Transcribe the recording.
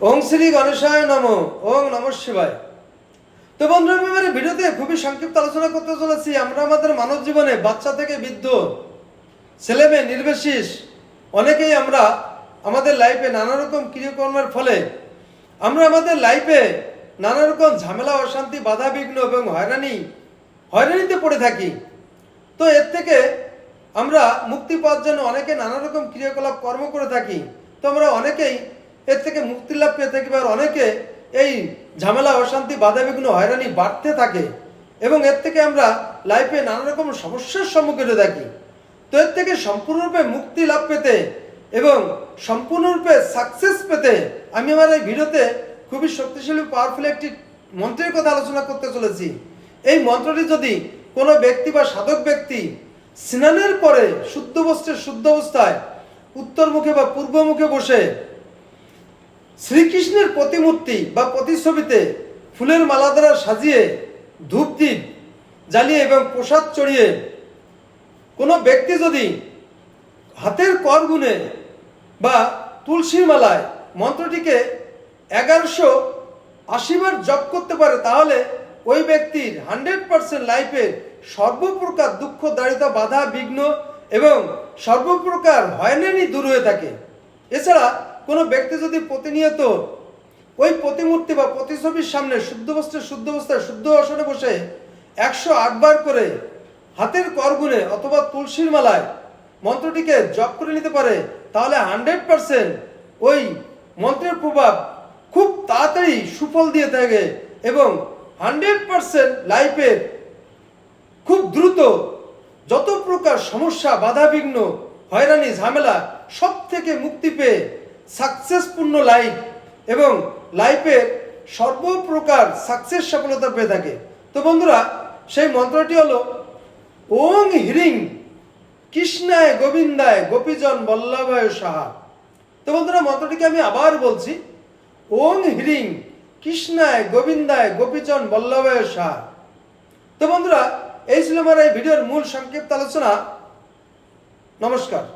ওং শ্রী গণেশায় নম, ওং নম শিবায়। তো বন্ধু আমি এবারে ভিডিওতে খুবই সংক্ষিপ্ত আলোচনা করতে চলেছি। আমরা আমাদের মানব জীবনে বাচ্চা থেকে বৃদ্ধ, ছেলে মেয়ে, নির্বিশেষ, অনেকেই আমরা আমাদের লাইফে নানা রকম ক্রিয়াকর্মের ফলে আমরা আমাদের লাইফে নানা রকম ঝামেলা, অশান্তি, বাধা, বিঘ্ন এবং হয়রানি, হয়রানিতে পড়ে থাকি। তো এর থেকে আমরা মুক্তি পাওয়ার জন্য অনেকে নানা রকম ক্রিয়াকলাপ, কর্ম করে থাকি। তো আমরা অনেকেই এর থেকে মুক্তি লাভ পেয়ে থাকি বা অনেকে এই ঝামেলা, অশান্তি বাধা বিঘ্ন হয়রানি বাড়তে থাকে এবং এর থেকে আমরা লাইফে নানা রকম সমস্যার সম্মুখীন হয়ে থাকি। তো এর থেকে সম্পূর্ণরূপে মুক্তি লাভ পেতে এবং সম্পূর্ণরূপে সাকসেস পেতে আমি আমার এই ভিডিওতে খুবই শক্তিশালী পাওয়ারফুল একটি মন্ত্রের কথা আলোচনা করতে চলেছি। এই মন্ত্রটি যদি কোনো ব্যক্তি বা সাধক ব্যক্তি স্নানের পরে শুদ্ধ বস্ত্রের শুদ্ধ অবস্থায় উত্তর মুখে বা পূর্ব মুখে বসে শ্রীকৃষ্ণের প্রতিমূর্তি বা প্রতিচ্ছবিতে ফুলের মালা দ্বারা সাজিয়ে ধূপদীপ জ্বালিয়ে এবং প্রসাদ চড়িয়ে কোনো ব্যক্তি যদি হাতের কর গুনে বা তুলসীর মালায় মন্ত্রটিকে এগারোশো আশিবার জপ করতে পারে, তাহলে ওই ব্যক্তির হান্ড্রেড পার্সেন্ট লাইফের সর্বপ্রকার দুঃখ দারিদ্র বাধা, বিঘ্ন এবং সর্বপ্রকার হয়রানি দূর হয়ে থাকে। এছাড়া কোনো ব্যক্তি যদি প্রতিনিয়ত ওই প্রতিমূর্তি বা প্রতিছবির সামনে শুদ্ধ বস্ত্রে শুদ্ধ অবস্থায় শুদ্ধ আসনে বসে একশো আটবার করে হাতের করগুনে অথবা তুলসীর মালায় মন্ত্রটিকে জপ করে নিতে পারে, তাহলে হান্ড্রেড পারসেন্ট ওই মন্ত্রের প্রভাব খুব তাড়াতাড়ি সুফল দিয়ে থাকে এবং হান্ড্রেড পারসেন্ট লাইফের খুব দ্রুত যত প্রকার সমস্যা, বাধাবিঘ্ন, হয়রানি, ঝামেলা সব থেকে মুক্তি পেয়ে সাকসেসপূর্ণ লাইফ এবং লাইফের সর্বপ্রকার সাকসেস সফলতা পেয়ে থাকে। তো বন্ধুরা, সেই মন্ত্রটি হলো, ওং হ্রিং কৃষ্ণায় গোবিন্দায় গোপীজন বল্লভায় সাহা। তো বন্ধুরা, মন্ত্রটিকে আমি আবার বলছি, ওং হ্রিং কৃষ্ণায় গোবিন্দায় গোপীজন বল্লভায় সাহা। তো বন্ধুরা, এই ছিল আমার এই ভিডিওর মূল সংক্ষিপ্ত আলোচনা। নমস্কার।